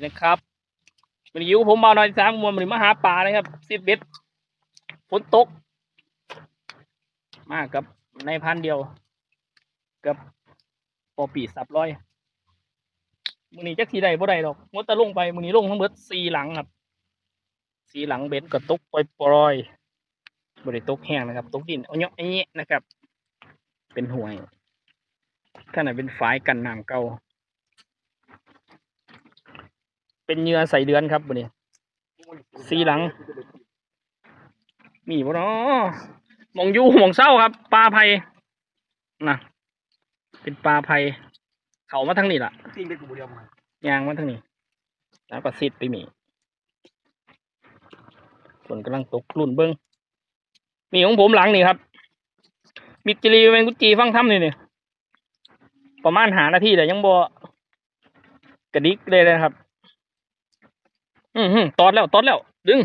นี่นะครับมันยิวผมมาหน่อยสามมวนมันมาหาปลาเลยครับสิบเบ็ดฝนตก มากับในพันเดียว กับปอปีสับร้อยมือนี้จักทีใดบ่ได้ดอกมดแต่ลงไปมือนี้ลงทั้งเบิดสี่หลังครับสี่หลังเบ็ดก็ตกปล่อยๆบ่ได้ตกแห้งนะครับ ตกดินเอาเนาะไอ้เงี้ยนะครับ เป็นห่วยข้างในเป็นฝายกันน้ำเก่า เป็นเหยื่อใส่เดือนครับวันนี้สีหลัง มีบ่เนาะหมองยู่หมองเศร้าครับ ปลาไผ่นะเป็นปลาไผ่เขามาทางนี้ล่ะยางมาทางนี้แล้วก็ซิดไปมีฝนกำลังตกกลุ่นเบิ้งมีของผมหลังนี่ครับ มิจิรีเป็นกุจีฟังถ้ำนี่นี่ประมาณหานาทีแต่ยังบ่กระดิกเลยนะครับ อือหือตอดแล้วตอดแล้ว ดึง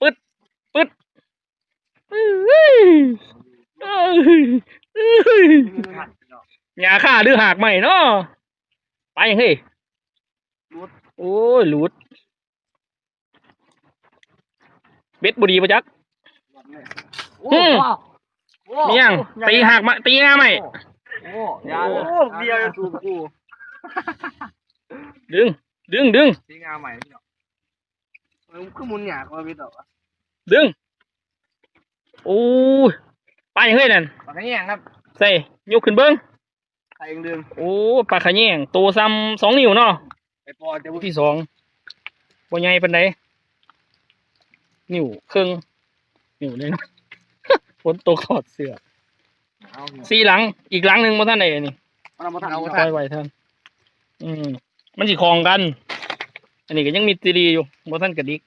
ปึ๊ดปึ๊ดอื้อหืออื้อหืออื้อหือหยาค่าดื้อหากใหม่เนาะไปเฮ้ยโอ้ยหลุดเบ็ดบุรีประจักษ์อืมมียังตีหักมาตีงาไหมโอ้ยาโอ้เบียร์สูบกูดึง ดึงดึงทิ้งงาใหม่ พี่เนาะมันคือมุนหยาก็ไม่ต่อดึงโอ้ยไปเฮ้ยนั่นปากแง่งครับใส่ยกขึ้นเบิ้งใครยังเดิมโอ้ปลาขะแยงโตซ้ำสองนิ้วเนาะไอปอจะตัวที่สองบ่ใหญ่ปานใดนิ้วครึ่งนิ้วเลยเนาะฝนตกขอดเสื้อเอาสี่หลัง อีกหลังหนึ่งมาท่านใดนี่เอามาทำเอามาคอยทำไว้ท่าน อืมมันสิคลองกัน อันนี้ก็ยังมีตีดีอยู่บ่ท่านกระดิก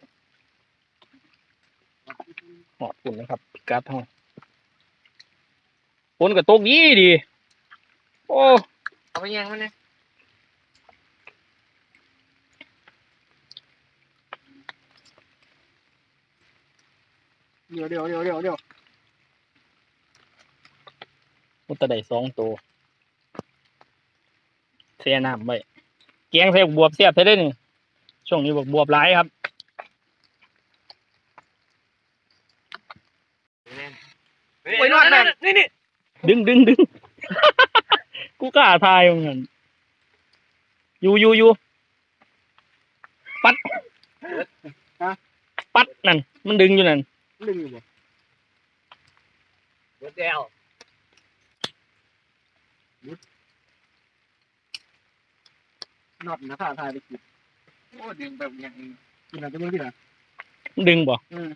หอดฝุ่นนะครับพิกัดห้องฝนก็ตกดีดี โอ้เอาไปแย่งมันเนี่ยเดี๋ยวเดี๋ยวเดี๋ยวเดี๋ยวเดี๋ยวมุตะได้สองตัวเสียน้ำไว้แกงใส่บวบเสียบใส่ได้นี่ ช่วงนี้บวบบวบหลายครับโอ้ยนอนนั่นนี่นี่ดึงดึงดึงกูกล้าทายมึงนั่นอยู่อยู่อยู่ปัดปัดนั่น มันดึงอยู่นั่นดึงอยู่บ่เดี๋ยวเดี๋ยวนอดนะท่าทายไปกิน โอ้ดึงแบบอย่างนี้กินอะไรจะไม่กินอะมันดึงบ่อืม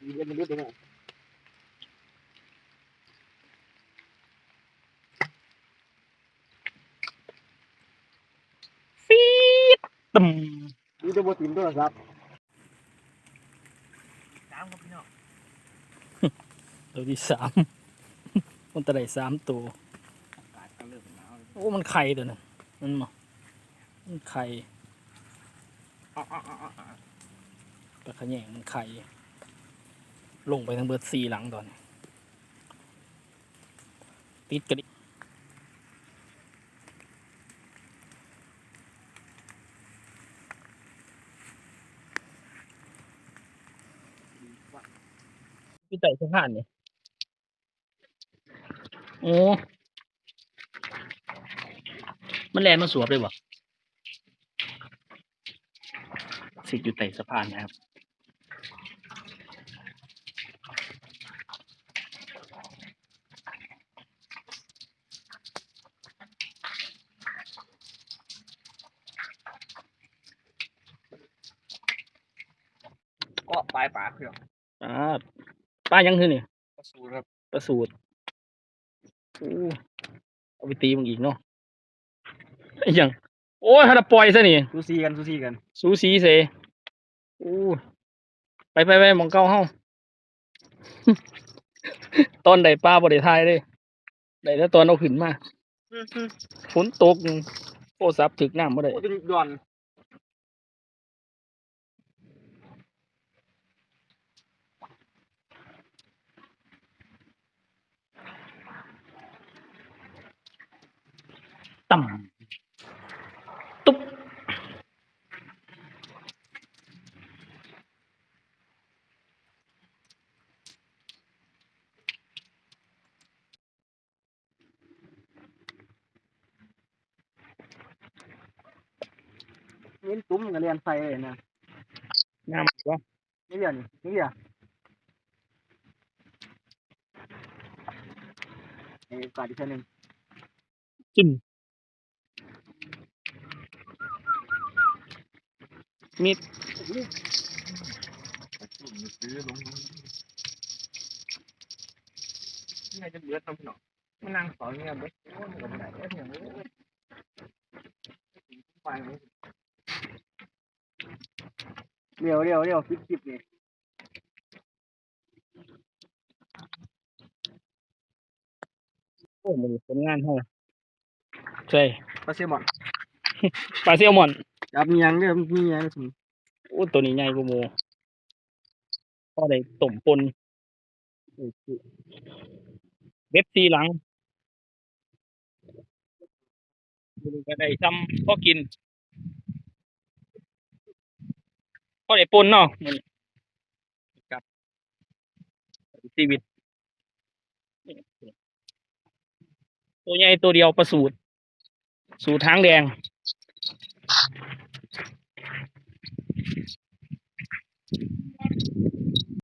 ดึงเป็นดึงเป็นฟีดตึมดูจะบดติมโทรศัพท์น้ำครับพี่น้องตัวที่สามมันตะได้สามตัวอากาศก็เริ่มหนาวโอ้ มันไข่ตัวนั้นมันมามันไข่อ๋ออ๋ออ๋ออ๋อ ปลาขะแยงมันไข่ลงไปทั้งเบิดสี่หลังตอนนี้ติดกระดิพี่ไต่สะพานนี่ยโอ้ มันแลนมาสวบเลยวะ สิอยู่ไต่สะพานนะครับก็ปลายปากเพื่อนอ่าป้ายังคือนี่ก็สูครับประสูตรอู้เอาไปตีมึงอีกเนาะไอ้หยัง โอ้ยถ้าจะปล่อยซะนี่ ซูซีกันซูซีกัน สูสีเส อู้ไปไปไปหมองเก้าเฮาตอนใดป้าบ่ได้ทายเลยได้แต่ตอนเอาขึ้นมาฝนตกโทรศัพท์ถึกน้ำบ่ได้โอ้จะด่วนต่ำ เห็นตุ้มกับเรียนไฟเลยนะงามวะนี่เดียวนี่นี่เดียวไอ้กาดอีกคนหนึ่งจิ้มมีดนี่จะเบือดน้ำหนองมันนั่งสอนเนี่ยเบ็ดโอ้ยมันไหนเนี่ยเนี่ยไปเดี๋ย วเดี๋ยวเดี๋ยวคลิปคลิปนี่โอ้มันผลงานเท่าใช่ปลาเซลมอนปลาเซลมอนจับมียังเนี่ยมียังสิโอ้ตัวนี้ใหญ่กว่าหมูพอได้ต้มปนเบ็ดซีหลังมันก็ได้ซ้ำพอกิน พอได้ปนเนาะมันกับชีวิตตัวใหญ่ตัวเดียวประสูตรสูตรทางแดงม